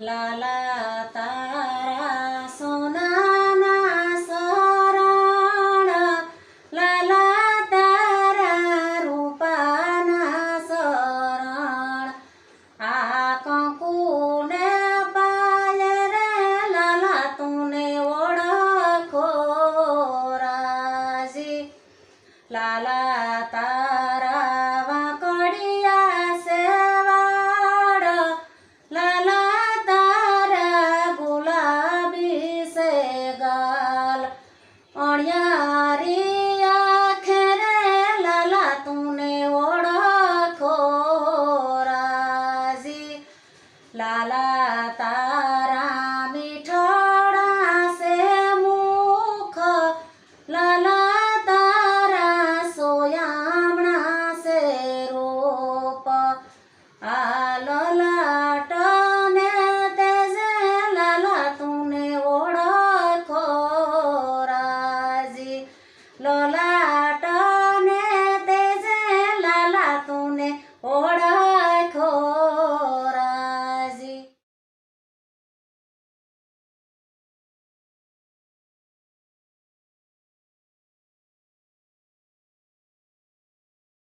लाला तारा सोना la la ta લાલા તારા મીઠડા સે મુખ, લાલા તારા સોયામણા સે રૂપ. આ લલાટને તેજે લાલા તુને ઓળખો, રાજી. લલાટને તેજે લાલા તુને ઓળખ